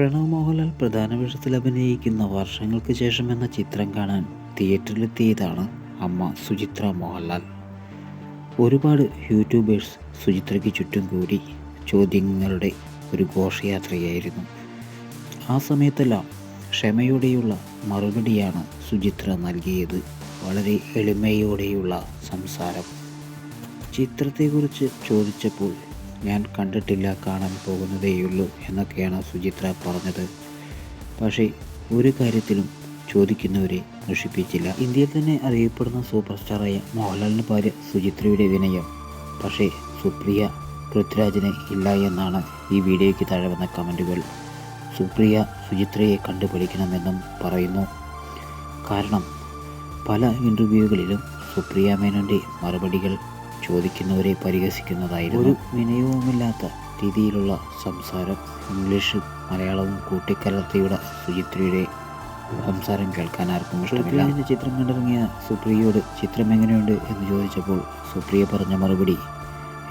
പ്രണവ് മോഹൻലാൽ പ്രധാന വേഷത്തിൽ അഭിനയിക്കുന്ന വർഷങ്ങൾക്ക് ശേഷം എന്ന ചിത്രം കാണാൻ തിയേറ്ററിലെത്തിയതാണ് അമ്മ സുചിത്ര മോഹൻലാൽ. ഒരുപാട് യൂട്യൂബേഴ്സ് സുചിത്രയ്ക്ക് ചുറ്റും കൂടി ചോദ്യങ്ങളുടെ ഒരു ഘോഷയാത്രയായിരുന്നു. ആ സമയത്തെല്ലാം ക്ഷമയോടെയുള്ള മറുപടിയാണ് സുചിത്ര നൽകിയത്. വളരെ എളിമയോടെയുള്ള സംസാരം. ചിത്രത്തെക്കുറിച്ച് ചോദിച്ചപ്പോൾ ഞാൻ കണ്ടിട്ടില്ല കാണാൻ പോകുന്നതേയുള്ളൂ എന്നൊക്കെയാണ് സുചിത്ര പറഞ്ഞത്. പക്ഷേ ഒരു കാര്യത്തിലും ചോദിക്കുന്നവരെ നശിപ്പിച്ചില്ല. ഇന്ത്യയിൽ തന്നെ അറിയപ്പെടുന്ന സൂപ്പർ സ്റ്റാറായ മോഹൻലാലിന്റെ ഭാര്യ സുചിത്രയുടെ വിനയം. പക്ഷേ സുപ്രിയ പൃഥ്വിരാജിന് ഇല്ല എന്നാണ് ഈ വീഡിയോയ്ക്ക് താഴെ വന്ന കമന്റുകൾ. സുപ്രിയ സുചിത്രയെ കണ്ടുപിടിക്കണമെന്നും പറയുന്നു. കാരണം പല ഇന്റർവ്യൂകളിലും സുപ്രിയ മേനോന്റെ മറുപടികൾ ചോദിക്കുന്നവരെ പരിഹസിക്കുന്നതായിരുന്നു ഒരു വിനയവുമില്ലാത്ത രീതിയിലുള്ള സംസാരം. ഇംഗ്ലീഷ് മലയാളവും കൂട്ടിക്കലർത്തിയുടെ സുചിത്രയുടെ സംസാരം കേൾക്കാൻ ആർക്കും ഇഷ്ടമില്ല. ചിത്രം കണ്ടിറങ്ങിയ സുപ്രിയയോട് ചിത്രം എങ്ങനെയുണ്ട് എന്ന് ചോദിച്ചപ്പോൾ സുപ്രിയ പറഞ്ഞ മറുപടി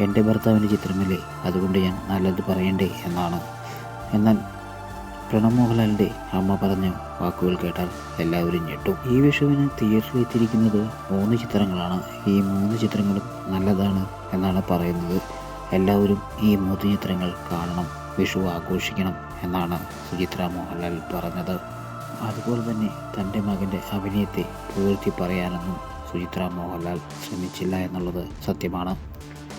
എന്റെ ഭർത്താവിന്റെ ചിത്രമല്ലേ അതുകൊണ്ട് ഞാൻ നല്ലത് പറയണ്ടേ എന്നാണ്. എന്നാൽ പ്രണവ് മോഹൻലാലിന്റെ അമ്മ പറഞ്ഞ വാക്കുകൾ കേട്ടാൽ എല്ലാവരും ഞെട്ടും. ഈ വിഷുവിന് തിയേറ്ററിൽ എത്തിയിരിക്കുന്നത് മൂന്ന് ചിത്രങ്ങളാണ്. ഈ മൂന്ന് ചിത്രങ്ങളും നല്ലതാണ് എന്നാണ് പറയുന്നത്. എല്ലാവരും ഈ ചിത്രങ്ങൾ കാണണം വിഷു ആഘോഷിക്കണം എന്നാണ് സുചിത്ര മോഹൻലാൽ പറഞ്ഞത്. അതുപോലെ തന്നെ തന്റെ മകന്റെ അഭിനയത്തെ പുകഴ്ത്തി പറയാനൊന്നും സുചിത്ര മോഹൻലാൽ ശ്രമിച്ചില്ല എന്നുള്ളത് സത്യമാണ്.